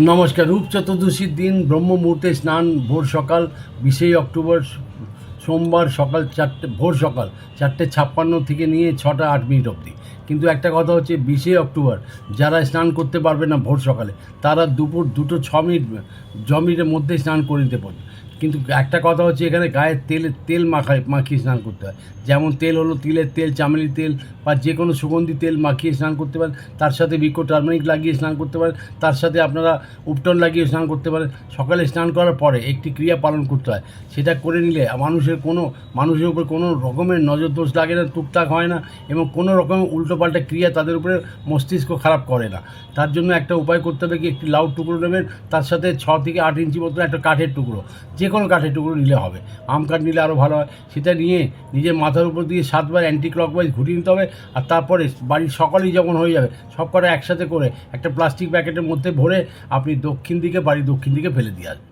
নমস্কার। রূপ চতুর্দশীর দিন ব্রহ্ম মুহূর্তে স্নান, ভোর সকাল, বিশেই অক্টোবর সোমবার সকাল চারটে, ভোর সকাল চারটে ছাপ্পান্ন থেকে নিয়ে ছটা আট মিনিট অবধি। কিন্তু একটা কথা হচ্ছে বিশে অক্টোবর, যারা স্নান করতে পারবে না ভোর সকালে, তারা দুপুর দুটো ছ মিনিট ছ মিনিটের মধ্যে স্নান করে নিতে পারবে। কিন্তু একটা কথা হচ্ছে এখানে গায়ে তেল তেল মাখায়, মাখিয়ে স্নান করতে হয়। যেমন তেল হলো তিলের তেল চামেলি তেল বা যে কোনো সুগন্ধি তেল মাখিয়ে স্নান করতে পারেন। তার সাথে বিকো টার্মারিক লাগিয়ে স্নান করতে পারেন। তার সাথে আপনারা উপটন লাগিয়ে স্নান করতে পারেন। সকালে স্নান করার পরে একটি ক্রিয়া পালন করতে হয়। সেটা করে নিলে মানুষের কোনো, মানুষের উপর কোনো রকমের নজর দোষ লাগে না, টুকটাক হয় না এবং কোনো রকমের উল্টোপাল্টা ক্রিয়া তাদের উপরে মস্তিষ্ক খারাপ করে না। তার জন্য একটা উপায় করতে হবে কি, একটি লাউ টুকরো নেবেন। তার সাথে ছ থেকে আট ইঞ্চি মতো একটা কাঠের টুকরো। যে কোনো কাঠের টুকরো নিলে হবে। আম কাঠ নিলে আরও ভালো হয়। সেটা নিয়ে নিজের মাথার উপর দিয়ে সাতবার অ্যান্টি ক্লকওয়াইজ ঘুরিয়ে নিতে হবে আর তারপরে বাড়ির সকালেই যখন হয়ে যাবে, সব কটা একসাথে করে একটা প্লাস্টিক প্যাকেটের মধ্যে ভরে আপনি দক্ষিণ দিকে বাড়ির দক্ষিণ দিকে ফেলে দিয়ে আসবেন।